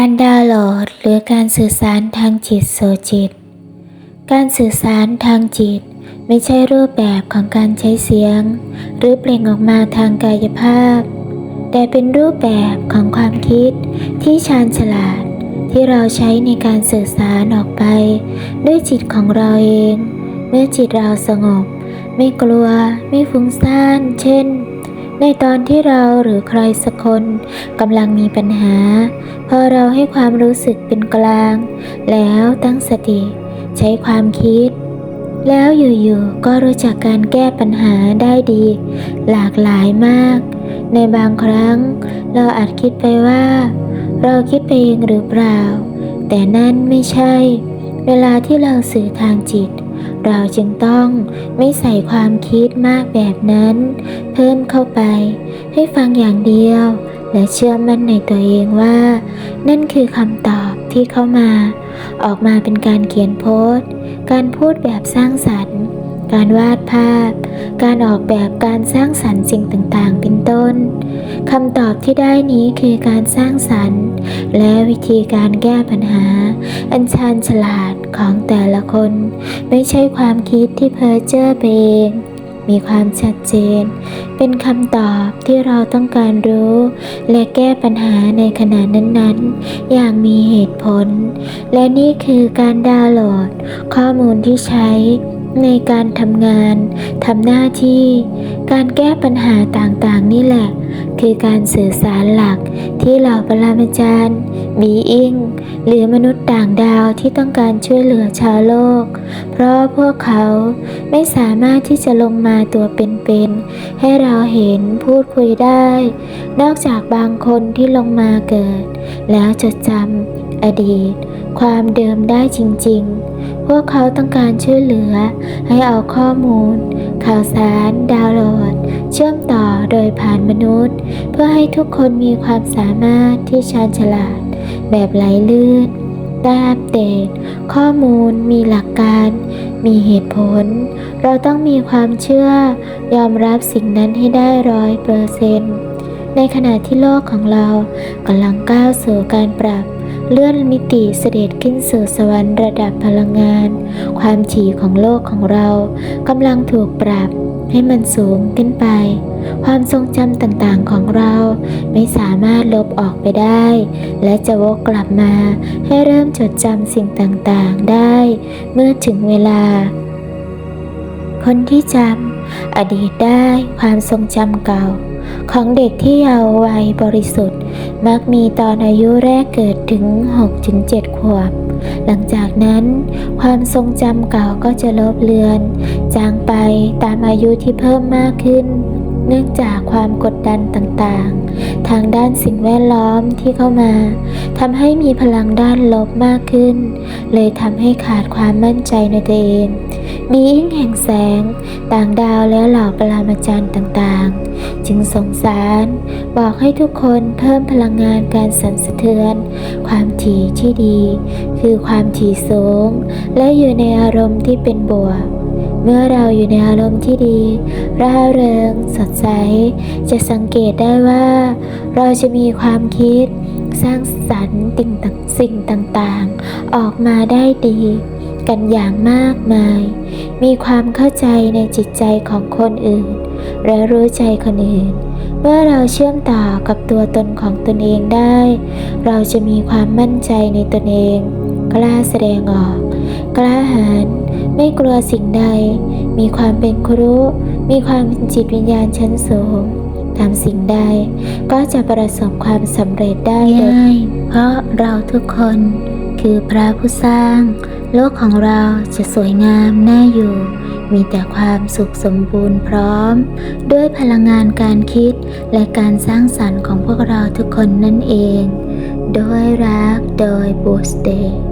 การดาวน์โหลดหรือการสื่อสารทางจิตสู่จิต การสื่อสารทางจิต ไม่ใช่รูปแบบของการใช้เสียง หรือเปล่งออกมาทางกายภาพ แต่เป็นรูปแบบของความคิดที่ชาญฉลาดที่เราใช้ในการสื่อสารออกไป ด้วยจิตของเราเอง เมื่อจิตเราสงบ ไม่กลัว ไม่ฟุ้งซ่าน เช่น ในตอนที่เราหรือใครสักคนกำลังมีปัญหา พอเราให้ความรู้สึกเป็นกลาง แล้วตั้งสติ ใช้ความคิด แล้วอยู่ๆก็รู้จักการแก้ปัญหาได้ดี หลากหลายมาก ในบางครั้ง เราอาจคิดไปว่า เราคิดไปเองหรือเปล่า แต่นั่นไม่ใช่ เวลาที่เราสื่อทางจิต เราจึงต้องไม่ใส่ความคิดมากแบบนั้น เพิ่มเข้าไป ให้ฟังอย่างเดียว และเชื่อมั่นในตัวเองว่า นั่นคือคำตอบที่เข้ามา ออกมาเป็นการเขียนโพสต์ การพูดแบบสร้างสรรค์ การวาดภาพ การออกแบบการสร้างสรรค์สิ่งต่างๆ เป็นต้นคำตอบที่ได้นี้คือการสร้างสรรค์ และวิธีการแก้ปัญหา อันชาญฉลาดของแต่ละคน ไม่ใช่ความคิดที่เพ้อเจ้อไปเองมีความชัดเจน เป็นคำตอบที่เราต้องการรู้ และแก้ปัญหาในขณะนั้นๆ อย่างมีเหตุผล และนี่คือการดาวน์โหลด ข้อมูลที่ใช้ ในการทำงานทำหน้าที่ การแก้ปัญหาต่างๆ นี่แหละ คือการสื่อสารหลักที่เหล่าปรมาจารย์บีอิงหรือมนุษย์ต่างดาวที่ต้องการช่วยเหลือชาวโลก เพราะพวกเขาไม่สามารถที่จะลงมาตัวเป็นๆให้เราเห็นพูดคุยได้ นอกจากบางคนที่ลงมาเกิด แล้วจดจำอดีต ความเดิมได้จริง ๆ พวกเขาต้องการช่วยเหลือให้เอาข้อมูล ข่าวสาร ดาวน์โหลด เชื่อมต่อโดยผ่านมนุษย์ เพื่อให้ทุกคนมีความสามารถที่ชาญฉลาด แบบไหลลื่นได้อัปเดต ข้อมูลมีหลักการ มีเหตุผล เราต้องมีความเชื่อ ยอมรับสิ่งนั้นให้ได้ร้อยเปอร์เซนต์ในขณะที่โลกของเรากำลังก้าวสู่การปรับ เลื่อนมิติเสด็จขึ้นสู่สวรรค์ระดับพลังงาน ความถี่ของโลกของเรากำลังถูกปรับให้มันสูงขึ้นไป ความทรงจำต่างๆของเราไม่สามารถลบออกไปได้ และจะวกกลับมาให้เริ่มจดจำสิ่งต่างๆได้ เมื่อถึงเวลา คนที่จำอดีตได้ความทรงจำเก่า ของเด็กที่เยาว์วัยบริสุทธิ์ มักมีตอนอายุแรกเกิดถึง 6-7 ขวบ หลังจากนั้น ความทรงจำเก่าก็จะลบเลือน จางไปตามอายุที่เพิ่มมากขึ้น เนื่องจากความกดดันต่างๆ ทางด้านสิ่งแวดล้อมที่เข้ามาทำให้มีพลังด้านลบมากขึ้น เลยทำให้ขาดความมั่นใจในตัวเอง มีอิ่งแห่งแสง ต่างดาวและเหล่าปรามาจารย์ต่างๆ จึงสงสารบอกให้ทุกคนเพิ่มพลังงานการสั่นสะเทือน ความถี่ที่ดี คือความถี่สูง และอยู่ในอารมณ์ที่เป็นบวกเมื่อเราอยู่ในอารมณ์ที่ดี ร่าเริง สดใส จะสังเกตได้ว่า เราจะมีความคิด สร้างสรรค์ติ่งสิ่งต่างๆ ออกมาได้ดี กันอย่างมากมาย มีความเข้าใจในจิตใจของคนอื่น และรู้ใจคนอื่น เมื่อเราเชื่อมต่อกับตัวตนของตนเองได้ เราจะมีความมั่นใจในตนเอง กล้าแสดงออก กล้าหาญไม่กลัวสิ่งใด มีความเป็นครู มีความเป็นจิตวิญญาณชั้นสูงทำสิ่งใดก็จะประสบความสำเร็จได้ง่ายเพราะเราทุกคนคือพระผู้สร้าง โลกของเราจะสวยงามน่าอยู่ มีแต่ความสุขสมบูรณ์พร้อม ด้วยพลังงานการคิดและการสร้างสรรค์ของพวกเราทุกคนนั่นเองโดยรักโดยบูสเดย์